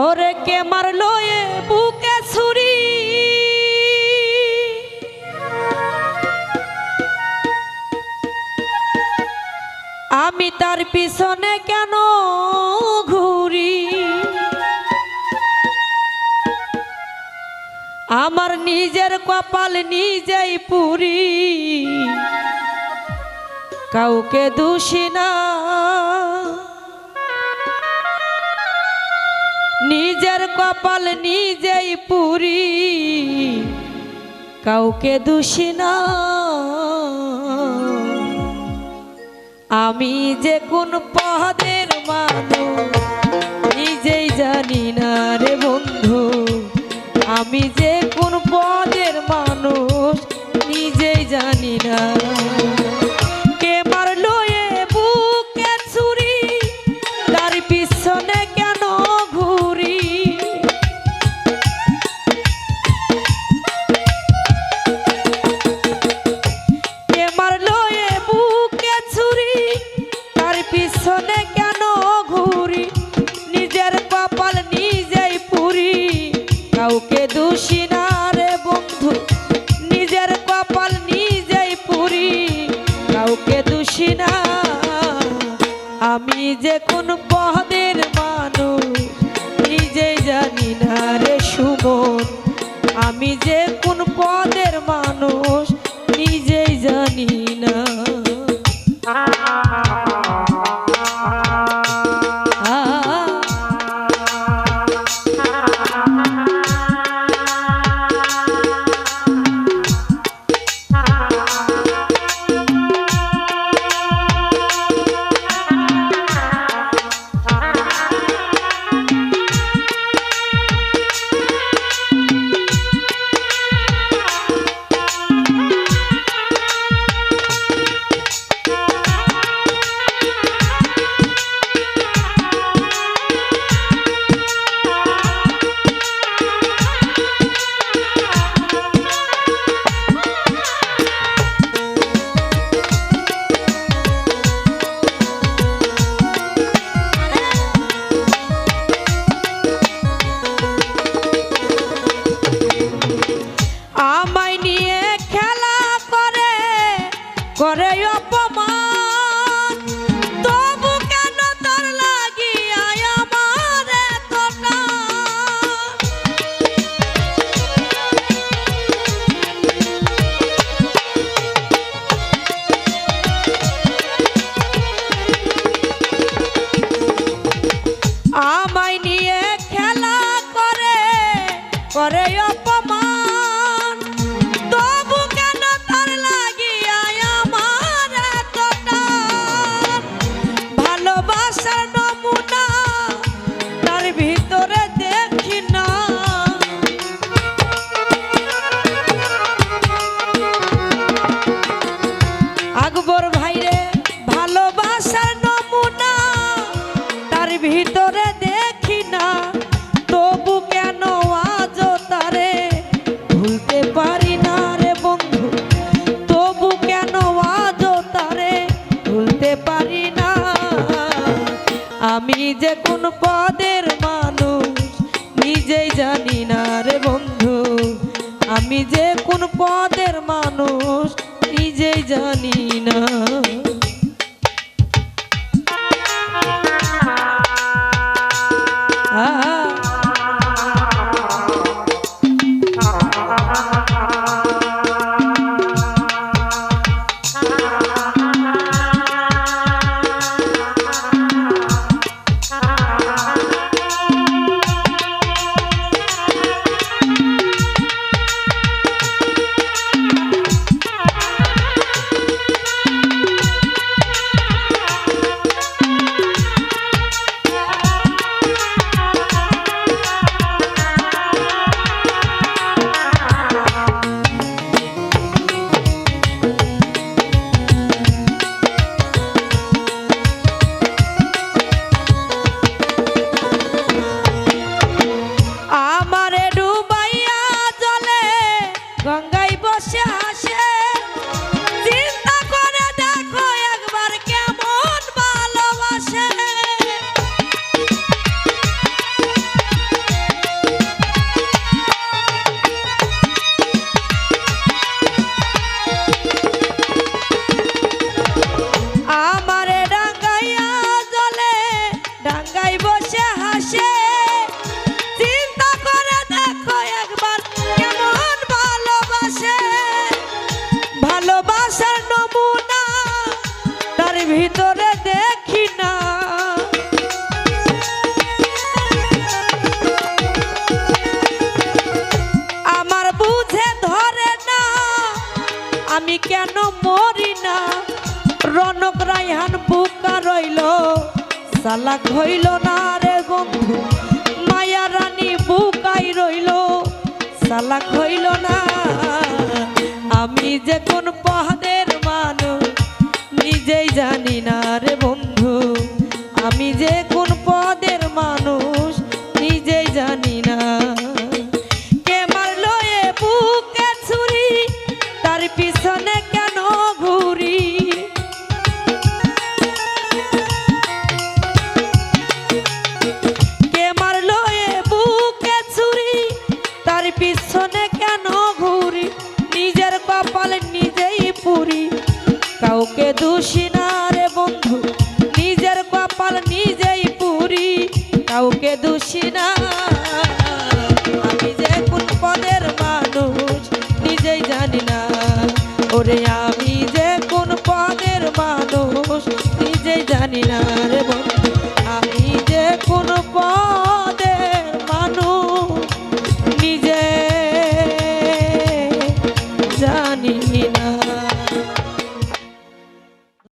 ওরে কে মারলো এ বুকে ছুরি? আমি তার পিছনে কেন ঘুরি? আমার নিজের কপাল নিজেই পুরি। কাউকে দোষী না নিজের কপাল নিজেই পুরি। কাউকে দোষী না। আমি যে কোন পদের মানুষ কাউকে দোষী না করে অপমান। তবু কেন তোর আমার আমায় নিয়ে খেলা করে করে অপমান যে কোন পদের মানুষ, নিজেই জানি না রে বন্ধু। আমি যে কোন পদের মানুষ, নিজেই জানি না। আমি কেন মরি না? রনক রাইহান বুকা রইল, সালাক হইল না রে বন্ধু? মায়া রানী বুকাই রইল, সালাক হইল না। আমি যে কোন দোষিনারে বন্ধু, নিজের কপাল নিজেই পুরি, কাউকে দোষিনা। আমি যে কোন পদের মানুষ, নিজেই জানি না। ওরে